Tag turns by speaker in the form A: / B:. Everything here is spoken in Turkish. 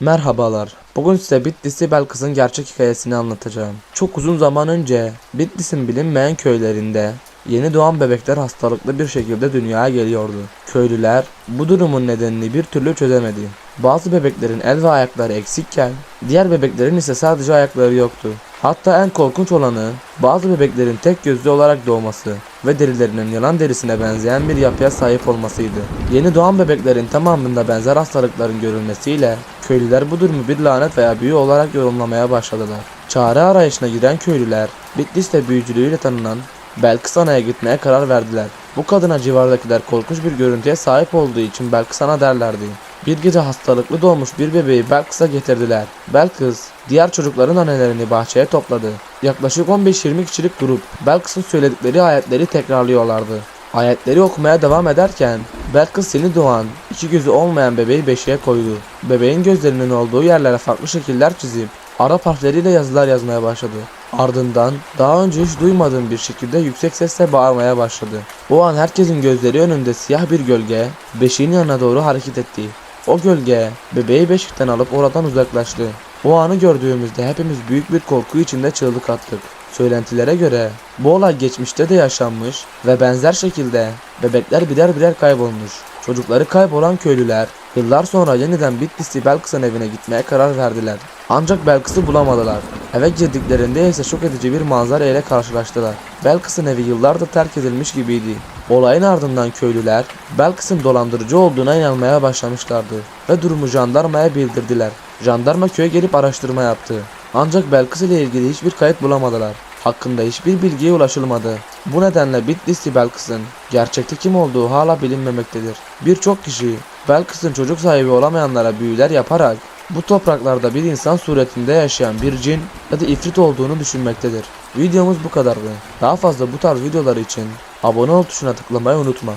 A: Merhabalar. Bugün size Bitlis'i Belkıs'ın gerçek hikayesini anlatacağım. Çok uzun zaman önce Bitlis'in bilinmeyen köylerinde yeni doğan bebekler hastalıklı bir şekilde dünyaya geliyordu. Köylüler bu durumun nedenini bir türlü çözemedi. Bazı bebeklerin el ve ayakları eksikken diğer bebeklerin ise sadece ayakları yoktu. Hatta en korkunç olanı bazı bebeklerin tek gözlü olarak doğması ve derilerinin yılan derisine benzeyen bir yapıya sahip olmasıydı. Yeni doğan bebeklerin tamamında benzer hastalıkların görülmesiyle köylüler bu durumu bir lanet veya büyü olarak yorumlamaya başladılar. Çare arayışına giren köylüler Bitlis'te büyücülüğüyle tanınan Belkıs Ana'ya gitmeye karar verdiler. Bu kadına civardakiler korkunç bir görüntüye sahip olduğu için Belkıs Ana derlerdi. Bir gece hastalıklı doğmuş bir bebeği Belkıs'a getirdiler. Belkıs, diğer çocukların annelerini bahçeye topladı. Yaklaşık 15-20 kişilik grup Belkıs'ın söyledikleri ayetleri tekrarlıyorlardı. Ayetleri okumaya devam ederken Belkıs yeni doğan, iki gözü olmayan bebeği beşiğe koydu. Bebeğin gözlerinin olduğu yerlere farklı şekiller çizip Arap harfleriyle yazılar yazmaya başladı. Ardından daha önce hiç duymadığım bir şekilde yüksek sesle bağırmaya başladı. O an herkesin gözleri önünde siyah bir gölge beşiğin yanına doğru hareket etti. O gölge bebeği beşikten alıp oradan uzaklaştı. O anı gördüğümüzde hepimiz büyük bir korku içinde çığlık attık. Söylentilere göre bu olay geçmişte de yaşanmış ve benzer şekilde bebekler birer birer kaybolmuş. Çocukları kaybolan köylüler yıllar sonra yeniden Bitlisli Belkıs'ın evine gitmeye karar verdiler. Ancak Belkıs'ı bulamadılar. Eve girdiklerinde ise şok edici bir manzara ile karşılaştılar. Belkıs'ın evi yıllardır terk edilmiş gibiydi. Olayın ardından köylüler Belkıs'ın dolandırıcı olduğuna inanmaya başlamışlardı ve durumu jandarmaya bildirdiler. Jandarma köye gelip araştırma yaptı. Ancak Belkıs ile ilgili hiçbir kayıt bulamadılar. Hakkında hiçbir bilgiye ulaşılmadı. Bu nedenle Bitlisli Belkıs'ın gerçekte kim olduğu hala bilinmemektedir. Birçok kişi Belkıs'ın çocuk sahibi olamayanlara büyüler yaparak bu topraklarda bir insan suretinde yaşayan bir cin ya da ifrit olduğunu düşünmektedir. Videomuz bu kadardı. Daha fazla bu tarz videolar için abone ol tuşuna tıklamayı unutma.